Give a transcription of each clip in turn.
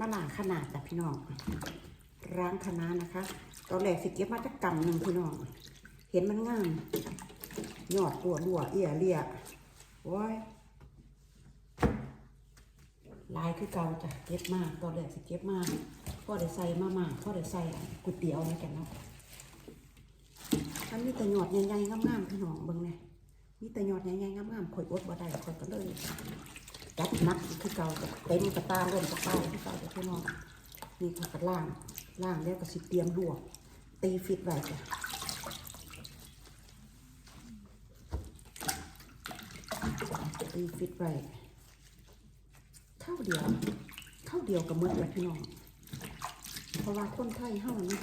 มะนาขนาดจ้ะพี่น้องร้างคณะนะคะ ตอนแรกสิเก็บมาจากำหนึ่งพี่น้อง เห็นมันงามยอดตัวบัวเอียเลียโอ้ยลายคือเก่าจ้ะเก็บมากตอนแรกสิเก็บมากพ่อได้ใส่มามาพ่อได้ใส่ก๋วยเตี๋ยวนี่กันเนาะมันมีแต่หยอดใหญ่ๆงามๆพี่น้องเบิ่งเนี่ยมีแต่หยอดใหญ่ๆงามๆข่อยอดบ่ได้ข่อยก็เลย จัดนักคือเก่าเต็มกระตาเริ่มกระตาคือเก่าจะพี่น้องนี่ค่ะกระล่างล่างแล้วก็สิเตรียมลวกตีฟิตไว้จ้ะตีฟิตไว้เข้าเดียวเข้าเดียวกับเมื่อแล้พี่น้องเพราะว่าคนไทยเฮานี่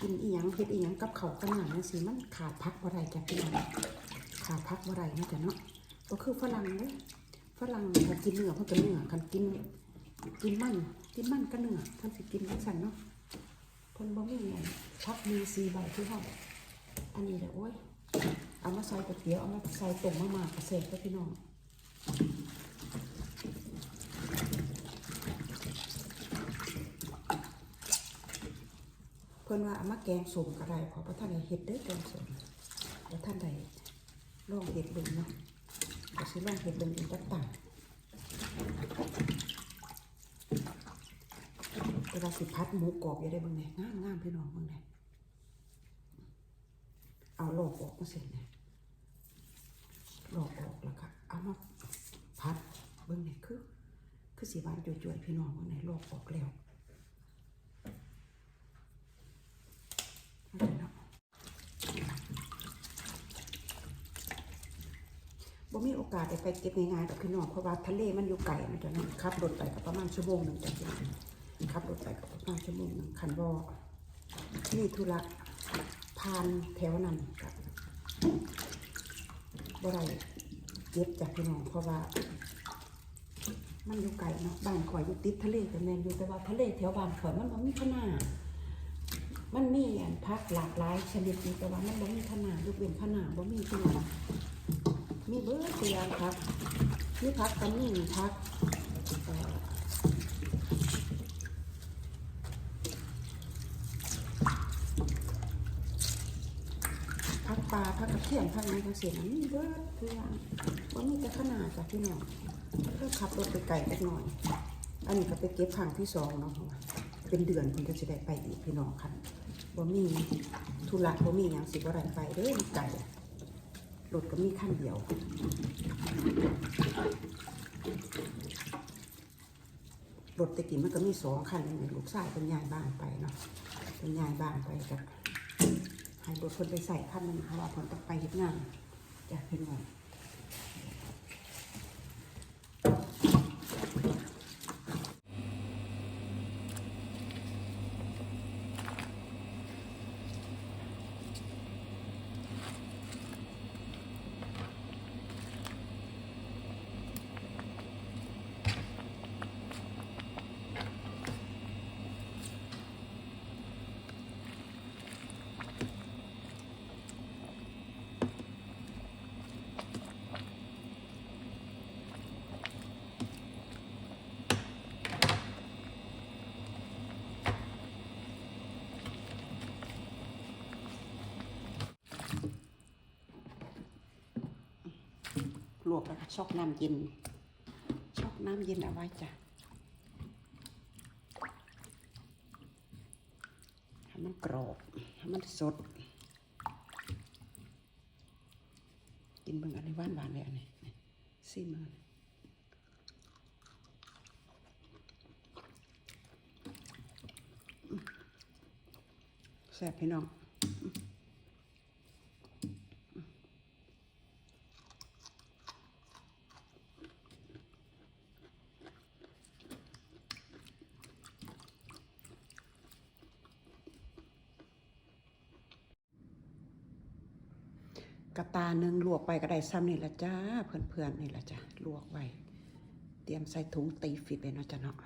กินอีหยังเฮ็ดอีหยังกับเขาขนาดนั้นสิมันขาดพักบ่ได้จ้ะพี่น้องขาดพักบ่ได้นะจ๊ะเนาะก็คือฝรั่งเด้ ฝรั่งเขากินเนื้อเขาก็เนื้อกันกิน กินมันกินมันก็เนื้อท่านสิกินทั้งสันเนาะคนบ่มีเงินพักมีสีใบที่ห้องอันนี้แหละโอ้ยเอามาใส่ก๋วยเตี๋ยวเอามาใส่ต้มมะม่ากระเสกพี่น้องเพิ่อนว่าเอามาแกงสมก็ไดเพราะท่านได้เฮ็ดเด้แกงสมแล้วท่านได้ลองเฮ็ดเบิ่งเนาะ ก็สิลองเห็ดเบิ่งอีกจักต่างเวลาสิพัดหมูกรอบอย่าได้บิ่งแหน่ามงามพี่น้องบิ่งแหนเอาหลอกออกมาเสร็จเนี่ยหลอกออกแล้วก็เอามาพัดเบิ่งแหนคือ คือสีหวานจ่วยๆพี่น้องเบิ่งแหนหลอกออกแล้วเอาเนาะ บ่มีโอกาสได้ไปเก็บง่ายๆกับพี่น้องเพราะว่าทะเลมันอยู่ไกลมันจะนั่นขับรถไปกับประมาณชั่วโมงหนึ่งจังซี่ขับรถไปกับประมาณชั่วโมงหนึ่งคันบ่มีธุระผ่านแถวนั้นกับบ่ได้เก็บจากพี่น้องเพราะว่า มันอยู่ไกลเนาะบ้านข่อยอยู่ติดทะเลแต่แม่นอยู่แต่ว่าทะเลแถวบ้านข่อยมันบ่มีขนาดมันมีอันพักหลากหลายชนิดอยู่แต่ว่ามันบ่มีขนาดยกเว้นขนาดบ่มีพี่น้อง มีเบอร์ตัวอย่างครับมีพักกันนี่พักพักปลาพักกระเทียมพักนั้นพักเสียนมีเบอร์ตัวอย่างว่ามีแต่ขนาดจากพี่น้องเพื่อขับรถไปไกลจักหน่อย อันนี้ก็ไปเก็บครั้งที่สองเนาะเป็นเดือนคุณก็จะได้ไปอีกพี่น้องคันว่ามีธุระว่ามีอย่างสิบ่ได้ไปเด้อมันไกล รถก็มีขั้นเดียวรถตะกี้มันก็มีสองคันเลยลูกชายเป็นยายบ้านไปเนาะเป็นยายบ้านไปกับให้รถคนไปใส่ขั้นนึงเพราะว่าคนต้องไปเฮ็ดงานจะเป็นไง ลวกแล้วก็ชอกน้ำเย็นชอกน้ำเย็นเอาไว้จ้ะให้มันกรอบให้มันสด กินเบิ่งอะไรหวานหวานเลยอันนี้นี่ซิมมันอืมแซ่บพี่น้อง กระตาหนึ่งลวกไปก็ได้ซ้ำนี่ละจ้าเพื่อนๆนี่ละจ้าลวกไว้ เตรียมใส่ถุงตีฟิตเลยเนาะจ้ะเนาะ